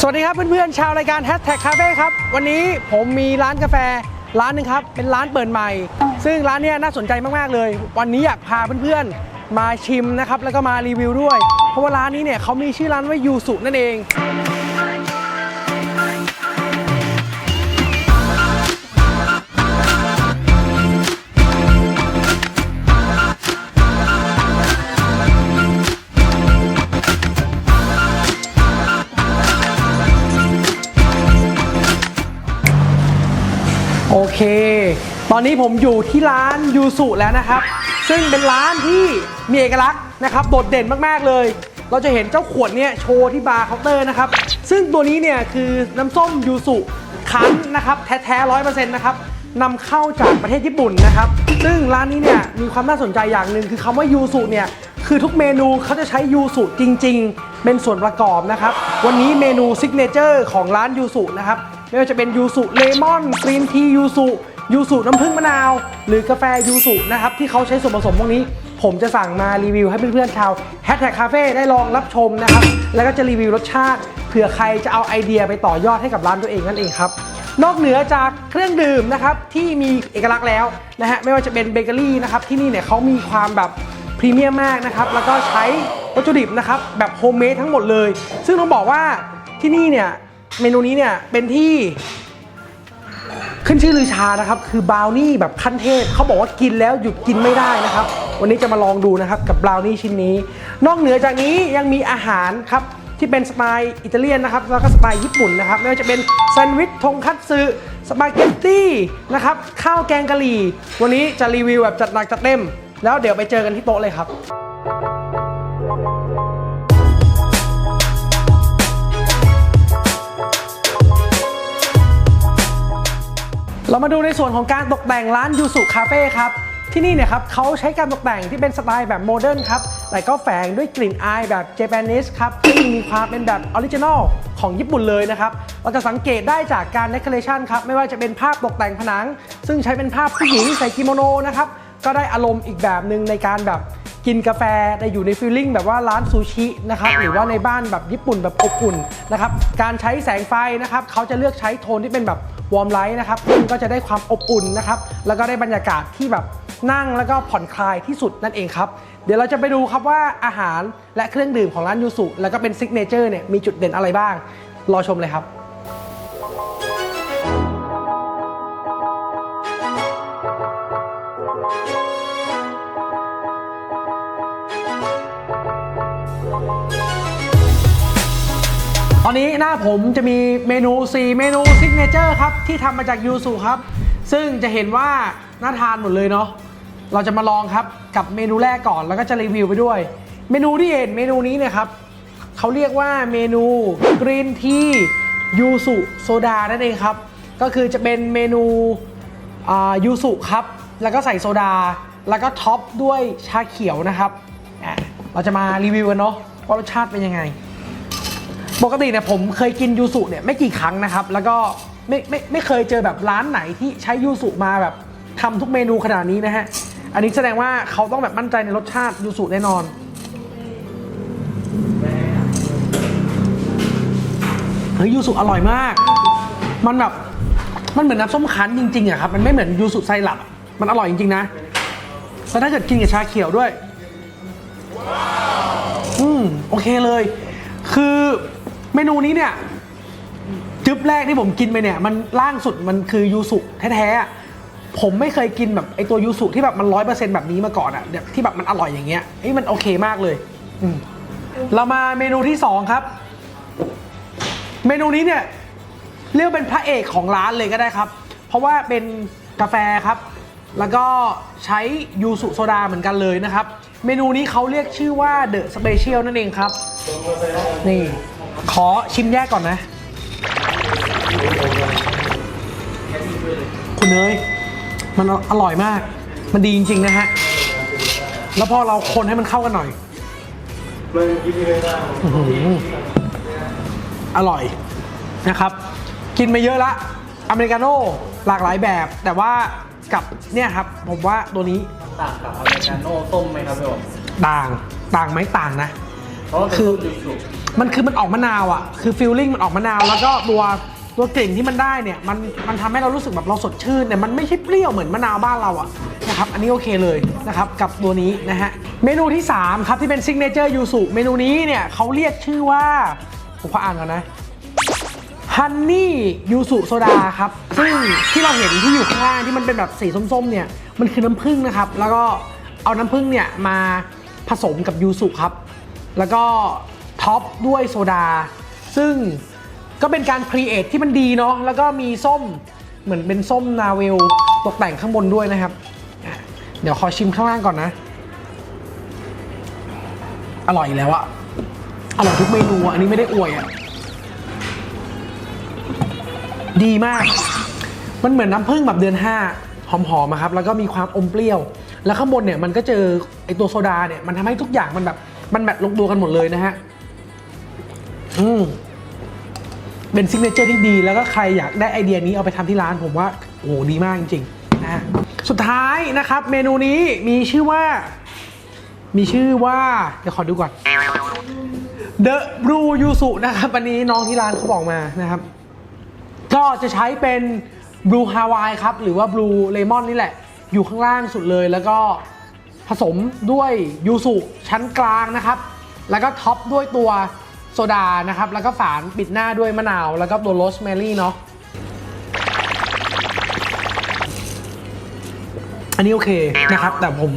สวัสดีครับเพื่อนๆชาวรายการ Hashtag Cafe ครับ วันนี้ผมมีร้านกาแฟร้านหนึ่งครับ เป็นร้านเปิดใหม่ ซึ่งร้านเนี้ยน่าสนใจมากๆเลย วันนี้อยากพาเพื่อนๆมาชิมนะครับ แล้วก็มารีวิวด้วย เพราะว่าร้านนี้เนี่ยเขามีชื่อร้านว่ายูสุนั่นเอง เค ตอนนี้ผมอยู่ที่ร้านยูสุแล้วนะครับ ซึ่งเป็นร้านที่มีเอกลักษณ์นะครับ โดดเด่นมากๆเลย เราจะเห็นเจ้าขวดเนี่ยโชว์ที่บาร์เคาน์เตอร์นะครับ ซึ่งตัวนี้เนี่ยคือน้ำส้มยูสุคั้นนะครับ แท้ๆร้อยเปอร์เซ็นต์นะครับนำเข้าจากประเทศญี่ปุ่นนะครับ ซึ่งร้านนี้เนี่ยมีความน่าสนใจอย่างหนึ่งคือคำว่ายูสุเนี่ยคือทุกเมนูเขาจะใช้ยูสุจริง ๆ เป็นส่วนประกอบนะครับ วันนี้เมนูซิกเนเจอร์ของร้านยูสุนะครับ ไม่ว่าจะเป็นยูสุเลมอนกรีนทียูสุยูสุน้ำผึ้งมะนาว หรือกาแฟยูสุนะครับที่เขาใช้ส่วนผสมพวกนี้ ผมจะสั่งมารีวิวให้เพื่อนๆชาวแฮชแท็กคาเฟ่ได้ลองรับชมนะครับ แล้วก็จะรีวิวรสชาติเผื่อใครจะเอาไอเดียไปต่อยอดให้กับร้านตัวเองนั่นเองครับนอกเหนือจากเครื่องดื่มนะครับที่มีเอกลักษณ์แล้วนะฮะไม่ว่าจะเป็นเบเกอรี่นะครับที่นี่เนี่ยเขามีความแบบพรีเมียมมากนะครับแล้วก็ใช้วัตถุดิบนะครับแบบโฮมเมดทั้งหมดเลย ซึ่งต้องบอกว่าที่นี่เนี่ย เมนูนี้เนี่ยเป็นที่ขึ้นชื่อลือชานะครับ คือบราวนี่แบบขั้นเทพเขาบอกว่ากินแล้วหยุดกินไม่ได้นะครับ วันนี้จะมาลองดูนะครับกับบราวนี่ชิ้นนี้ นอกเหนือจากนี้ยังมีอาหารครับที่เป็นสไตล์อิตาเลียนนะครับแล้วก็สไตล์ญี่ปุ่นนะครับไม่ว่าจะเป็นแซนด์วิชทงคัตสึสปาเกตตี้นะครับข้าวแกงกะหรี่ วันนี้จะรีวิวแบบจัดหนักจัดเต็ม แล้วเดี๋ยวไปเจอกันที่โต๊ะเลยครับ เรามาดูในส่วนของการตกแต่งร้านยูสุคาเฟ่ครับที่นี่เนี่ยครับเขาใช้การตกแต่งที่เป็นสไตล์แบบโมเดิร์นครับแต่ก็แฝงด้วยกลิ่นอายแบบเจแปนิสครับซึ่งมีความเป็นแบบออริจินอลของญี่ปุ่นเลยนะครับ เราจะสังเกตได้จากการเดคอเรชันครับ ไม่ว่าจะเป็นภาพตกแต่งผนัง ซึ่งใช้เป็นภาพผู้หญิงใส่กิโมโนนะครับ ก็ได้อารมณ์อีกแบบหนึ่งในการแบบกินกาแฟแต่อยู่ในฟีลลิ่งแบบว่าร้านซูชินะครับหรือว่าในบ้านแบบญี่ปุ่นแบบอบอุ่นนะครับการใช้แสงไฟนะครับเขาจะเลือกใช้โทนที่เป็นแบบ วอร์มไลท์นะครับซึ่งก็จะได้ความอบอุ่นนะครับแล้วก็ได้บรรยากาศที่แบบนั่งแล้วก็ผ่อนคลายที่สุดนั่นเองครับ เดี๋ยวเราจะไปดูครับว่าอาหารและเครื่องดื่มของร้านยูสุแล้วก็เป็นซิกเนเจอร์เนี่ยมีจุดเด่นอะไรบ้าง รอชมเลยครับ อนนี้หน้าผมจะมีเมนู 4 เมนูซิกเนเจอร์ครับ ที่ทำมาจากยูสุครับ ซึ่งจะเห็นว่าน่าทานหมดเลยเนาะเราจะมาลองครับกับเมนูแรกก่อนแล้วก็จะรีวิวไปด้วย เมนูที่เห็นเมนูนี้เนี่ยครับเขาเรียกว่าเมนูกรีนทียูสุโซดานั่นเองครับ ก็คือจะเป็นเมนูยูสุครับ แล้วก็ใส่โซดา แล้วก็ท็อปด้วยชาเขียวนะครับ เราจะมารีวิวกันเนาะว่ารสชาติเป็นยังไง ปกติเนี่ยผมเคยกินยูสุเนี่ยไม่กี่ครั้งนะครับ แล้วก็ไม่ไม่ไม่เคยเจอแบบร้านไหนที่ใช้ยูสุมาแบบทำทุกเมนูขนาดนี้นะฮะ อันนี้แสดงว่าเขาต้องแบบมั่นใจในรสชาติยูสุแน่นอน เฮ้ยยูสุอร่อยมาก มันแบบมันเหมือนน้ำส้มคั้นจริงๆอะครับ มันไม่เหมือนยูสุไซรัปมันอร่อยจริงๆนะแล้วถ้าเกิดกินกับชาเขียวด้วย อืมโอเคเลย คือ เมนูนี้เนี่ยจึ๊บแรกที่ผมกินไปเนี่ย มันล่างสุดมันคือยูสุแท้ๆผมไม่เคยกินแบบไอตัวยูสุที่แบบมันร้อยเปอร์เซ็นต์แบบนี้มาก่อนอะแบบที่แบบมันอร่อยอย่างเงี้ยเอ้มันโอเคมากเลยอืมเรามาเมนูที่สองครับ เมนูนี้เนี่ยเรียกเป็นพระเอกของร้านเลยก็ได้ครับ เพราะว่าเป็นกาแฟครับ แล้วก็ใช้ยูสุโซดาเหมือนกันเลยนะครับ เมนูนี้เขาเรียกชื่อว่าเดอะสเปเชียลนั่นเองครับ นี่ ขอชิมแยกก่อนนะ คุณเนยมันอร่อยมาก มันดีจริง ๆ นะฮะ แล้วพอเราคนให้มันเข้ากันหน่อยอื้อหืออร่อยนะครับ กินมาเยอะละอเมริกาโน่หลากหลายแบบ แต่ว่ากับเนี่ยครับ ผมว่าตัวนี้ต่างกับอเมริกาโน่ต้มไหมครับพี่โอม ต่าง ต่างไหมต่างนะ เพราะว่าเป็นคือสูตรยูสุมันคือมันออกมะนาวอะ คือฟิลลิ่งมันออกมะนาวแล้วก็ตัวตัวกลิ่นที่มันได้เนี่ยมันมันทำให้เรารู้สึกแบบเราสดชื่นเนี่ยมันไม่ใช่เปรี้ยวเหมือนมะนาวบ้านเราอะนะครับอันนี้โอเคเลยนะครับกับตัวนี้นะฮะเมนูที่ 3 ครับที่เป็นซิกเนเจอร์ยูสุเมนูนี้เนี่ยเขาเรียกชื่อว่า ผมขออ่านก่อนนะฮันนี่ยูสุโซดาครับ ซึ่งที่เราเห็นที่อยู่ข้างล่างที่มันเป็นแบบสีส้มๆเนี่ยมันคือน้ำผึ้งนะครับ แล้วก็เอาน้ำผึ้งเนี่ยมาผสมกับยูสุครับ แล้วก็ท็อปด้วยโซดา ซึ่งก็เป็นการครีเอทที่มันดีเนาะแล้วก็มีส้มเหมือนเป็นส้มนาเวลตกแต่งข้างบนด้วยนะครับ เดี๋ยวขอชิมข้างล่างก่อนนะ อร่อยแล้วอะอร่อยทุกเมนูอันนี้ไม่ได้อวยอะดีมาก มันเหมือนน้ำผึ้งแบบเดือน 5 หอมๆอะครับ แล้วก็มีความอมเปรี้ยว แล้วข้างบนเนี่ยมันก็เจอไอตัวโซดาเนี่ยมันทำให้ทุกอย่างมันแบบ มันแบบลงตัวกันหมดเลยนะฮะ อืมเป็นซิกเนเจอร์ที่ดี แล้วก็ใครอยากได้ไอเดียนี้เอาไปทำที่ร้านผมว่า โอ้ดีมากจริงๆนะสุดท้ายนะครับ เมนูนี้มีชื่อว่า มีชื่อว่า เดี๋ยวขอดูก่อน The Blue Yuzu นะครับอันนี้น้องที่ร้านเขาบอกมานะครับ ก็จะใช้เป็นบลูฮาวายครับ หรือว่าบลูเลมอนนี่แหละ อยู่ข้างล่างสุดเลยแล้วก็ ผสมด้วยยูสุชั้นกลางนะครับ แล้วก็ท็อปด้วยตัวโซดานะครับ แล้วก็ฝานปิดหน้าด้วยมะนาว แล้วก็ตัวโรสแมรี่เนาะ อันนี้โอเคนะครับ แต่ผม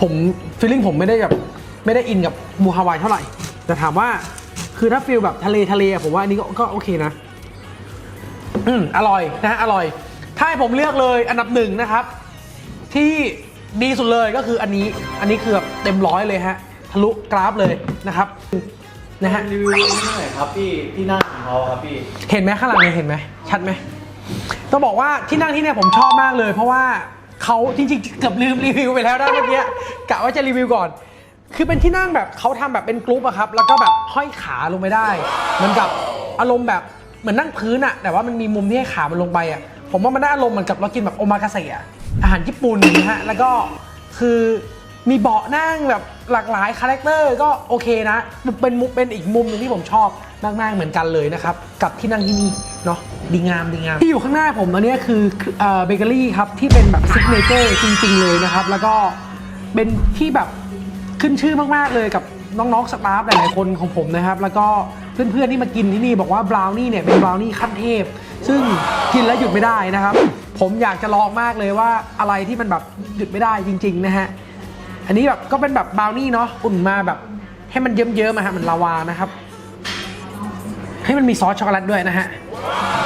ผมฟีลลิ่งผมไม่ได้แบบไม่ได้อินกับบลูฮาวายเท่าไหร่ แต่ถามว่าคือถ้าฟีลแบบทะเลทะเลผมว่าอันนี้ก็ก็โอเคนะ อืมอร่อยนะฮะอร่อย ถ้าให้ผมเลือกเลยอันดับหนึ่งนะครับ ที่ ดีสุดเลยก็คืออันนี้อันนี้คือแบบเต็มร้อยเลยฮะทะลุกราฟเลยนะครับนะฮะรีวิวนิดหน่อยครับพี่ที่นั่งของเขาครับพี่เห็นไหมข้างหลังเนี่ยเห็นไหมชัดไหมต้องบอกว่าที่นั่งที่เนี่ยผมชอบมากเลย เพราะว่าเขาจริงๆเกือบลืมรีวิวไปแล้วนะเมื่อกี้กะว่าจะรีวิวก่อน คือเป็นที่นั่งแบบเขาทำแบบเป็นกรุ๊ปอะครับ แล้วก็แบบห้อยขาลงไปได้เหมือนกับอารมณ์แบบเหมือนนั่งพื้นอะแต่ว่ามันมีมุมที่ให้ขามันลงไปอะผมว่ามันได้อารมณ์เหมือนกับเรากินแบบโอมากาเสะ อาหารญี่ปุ่นนะฮะ แล้วก็คือมีเบาะนั่งแบบหลากหลายคาแรคเตอร์ก็โอเคนะ เป็นมุมเป็นอีกมุมหนึงที่ผมชอบมากๆเหมือนกันเลยนะครับ กับที่นั่งที่นี่เนาะดีงามดีงาม ที่อยู่ข้างหน้าผมอันนี้คือเบเกอรี่ครับ ที่เป็นแบบซิกเนเจอร์จริง ๆ เลยนะครับ แล้วก็เป็นที่แบบขึ้นชื่อมากๆเลยกับน้องๆสตาฟหลายๆคนของผมนะครับ แล้วก็เพื่อนๆที่มากินที่นี่บอกว่าบราวนี่เนี่ยเป็นบราวนี่ขั้นเทพ ซึ่งกินแล้วหยุดไม่ได้นะครับ ผมอยากจะลองมากเลยว่าอะไรที่มันแบบหยุดไม่ได้จริง ๆ นะฮะ อันนี้แบบก็เป็นแบบบราวนี่เนาะอุ่นมาแบบ ให้มันเยิ้มๆอะฮะมือนลาวานะครับ ให้มันมีซอสช็อกโกแลตด้วยนะฮะ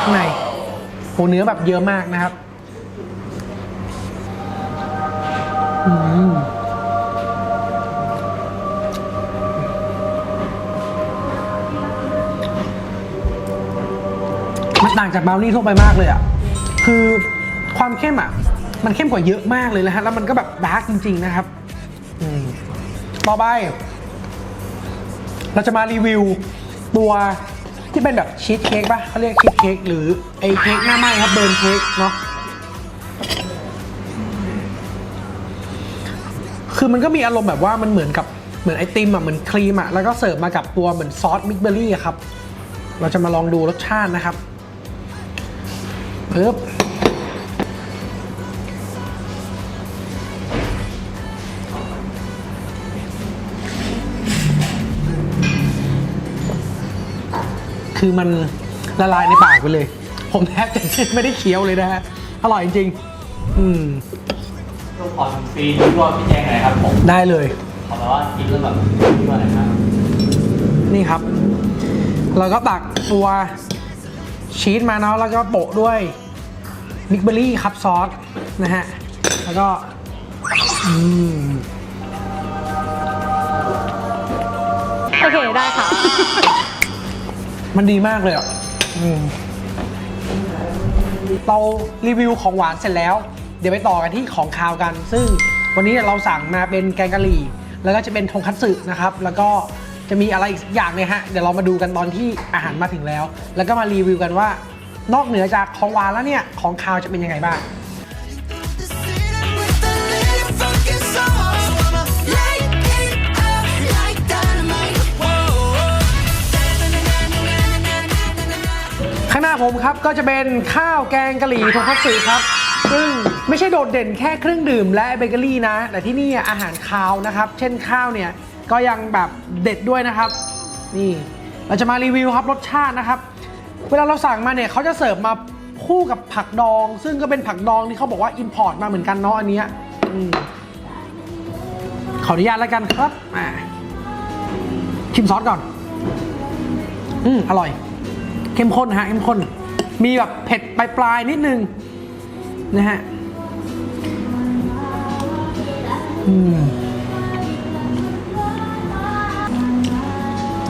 ข้างในโหเนื้อแบบเยอะมากนะครับ อืม มันต่างจากบราวนี่ทั่วไปมากเลยอะ คือความเข้มอะ มันเข้มกว่าเยอะมากเลยนะฮะ แล้วมันก็แบบดาร์กจริง ๆ นะครับอืมต่อไป เราจะมารีวิวตัวที่เป็นแบบชีสเค้กป่ะเขาเรียกชีสเค้กหรือไอเค้กหน้าไหม้ครับเบิร์นเค้กเนาะคือมันก็มีอารมณ์แบบว่ามันเหมือนกับเหมือนไอติมอะเหมือนครีมอะแล้วก็เสิร์ฟมากับตัวเหมือนซอสมิกเบอรี่ครับ เราจะมาลองดูรสชาตินะครับ ปึ๊บคือมันละลายในปากไปเลย ผมแทบจะไม่ได้เคี้ยวเลยนะฮะ อร่อยจริงๆ อืมต้องขอทำฟรีที่ว่าพี่แจ้งหน่อยครับผมได้เลย ขอแบบว่ากินแล้วแบบที่ว่าไหนครับ นี่ครับ เราก็ตักตัวชีสมาเนาะแล้วก็โปะด้วย มิกเบอรี่ครับซอสนะฮะ แล้วก็อืมโอเค ได้ค่ะ มันดีมากเลยอะอืมเรารีวิวของหวานเสร็จแล้ว เดี๋ยวไปต่อกันที่ของคาวกัน ซึ่งวันนี้เราสั่งมาเป็นแกงกะหรี่ แล้วก็จะเป็นทงคัตสึนะครับ แล้วก็จะมีอะไรอีกอย่างเนี่ยฮะ เดี๋ยวเรามาดูกันตอนที่อาหารมาถึงแล้ว แล้วก็มารีวิวกันว่า นอกเหนือจากของหวานแล้วเนี่ย ของคาวจะเป็นยังไงบ้าง ข้างหน้าผมครับก็จะเป็นข้าวแกงกะหรี่ทงคัตสึครับ ซึ่งไม่ใช่โดดเด่นแค่เครื่องดื่มและเบเกอรี่นะ แต่ที่นี่อาหารคาวนะครับ เช่นข้าวเนี่ย ก็ยังแบบเด็ดด้วยนะครับ นี่ เราจะมารีวิวครับรสชาตินะครับ เวลาเราสั่งมาเนี่ยเขาจะเสิร์ฟมาคู่กับผักดอง ซึ่งก็เป็นผักดองที่เขาบอกว่าอิมพอร์ตมาเหมือนกันเนาะอันเนี้ยอืมขออนุญาตแล้วกันครับชิมซอสก่อน อืมอร่อย เข้มข้นฮะเข้มข้น มีแบบเผ็ดปลายๆนิดนึง นะฮะ อืม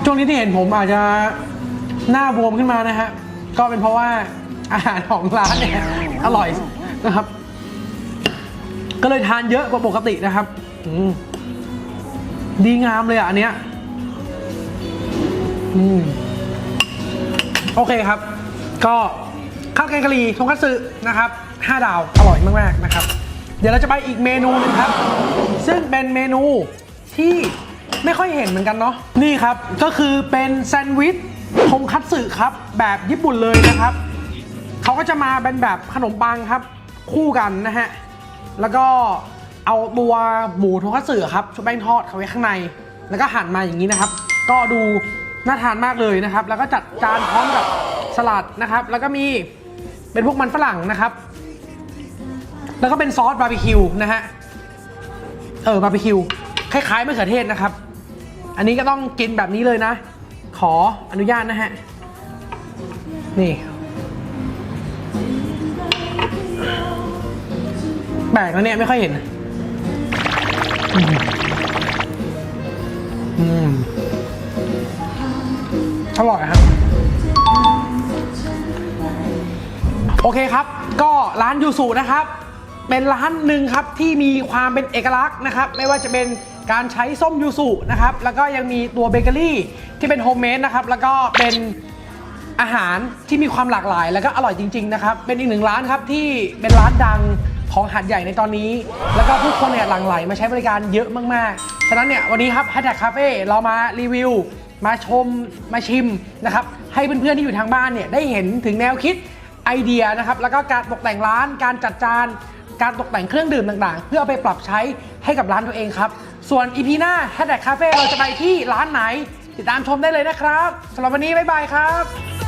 ช่วงนี้ที่เห็นผมอาจจะ หน้าบวมขึ้นมานะฮะ ก็เป็นเพราะว่าอาหารของร้านเนี่ยอร่อยนะครับ ก็เลยทานเยอะกว่าปกตินะครับดีงามเลยอะอันเนี้ยโอเคครับ ก็ข้าวแกงกะหรี่ทงคัตสึนะครับ 5 ดาวอร่อยมากๆนะครับ เดี๋ยวเราจะไปอีกเมนูหนึงครับ ซึ่งเป็นเมนูที่ไม่ค่อยเห็นเหมือนกันเนาะนี่ครับก็คือเป็นแซนด์วิช ทงคัตสึครับ แบบญี่ปุ่นเลยนะครับ เขาก็จะมาเป็นแบบขนมปังครับ คู่กันนะฮะ แล้วก็เอาตัวหมูทงคัตสึครับชุบแป้งทอดเข้าไว้ข้างใน แล้วก็หั่นมาอย่างนี้นะครับ ก็ดูน่าทานมากเลยนะครับ แล้วก็จัดจานพร้อมกับสลัดนะครับ แล้วก็มีเป็นพวกมันฝรั่งนะครับ แล้วก็เป็นซอสบาร์บีคิวนะฮะ เออบาร์บีคิวคล้ายๆมะเขือเทศนะครับ อันนี้ก็ต้องกินแบบนี้เลยนะ ขออนุญาตนะฮะ นี่ แปลกนะเนี่ยไม่ค่อยเห็นอืมอืมอร่อยครับ โอเคครับ ก็ร้านยูสุนะครับ เป็นร้านหนึ่งครับที่มีความเป็นเอกลักษณ์นะครับ ไม่ว่าจะเป็นการใช้ส้มยูสุนะครับ แล้วก็ยังมีตัวเบเกอรี่ ที่เป็นโฮมเมดนะครับ แล้วก็เป็นอาหารที่มีความหลากหลาย แล้วก็อร่อยจริง ๆ นะครับ เป็นอีกหนึ่งร้านครับที่เป็นร้านดังของหาดใหญ่ในตอนนี้ แล้วก็ผู้คนเนี่ยหลั่งไหลมาใช้บริการเยอะมากๆ ฉะนั้นเนี่ยวันนี้ครับ Hashtag Cafe เรามารีวิว มาชมมาชิมนะครับ ให้เพื่อนๆที่อยู่ทางบ้านเนี่ยได้เห็นถึงแนวคิดไอเดียนะครับ แล้วก็การตกแต่งร้าน การจัดจาน การตกแต่งเครื่องดื่มต่างๆ เพื่อเอาไปปรับใช้ให้กับร้านตัวเองครับ ส่วน EP หน้า Hashtag Cafe เราจะไปที่ร้านไหน ติดตามชมได้เลยนะครับสำหรับวันนี้บ๊ายบายครับ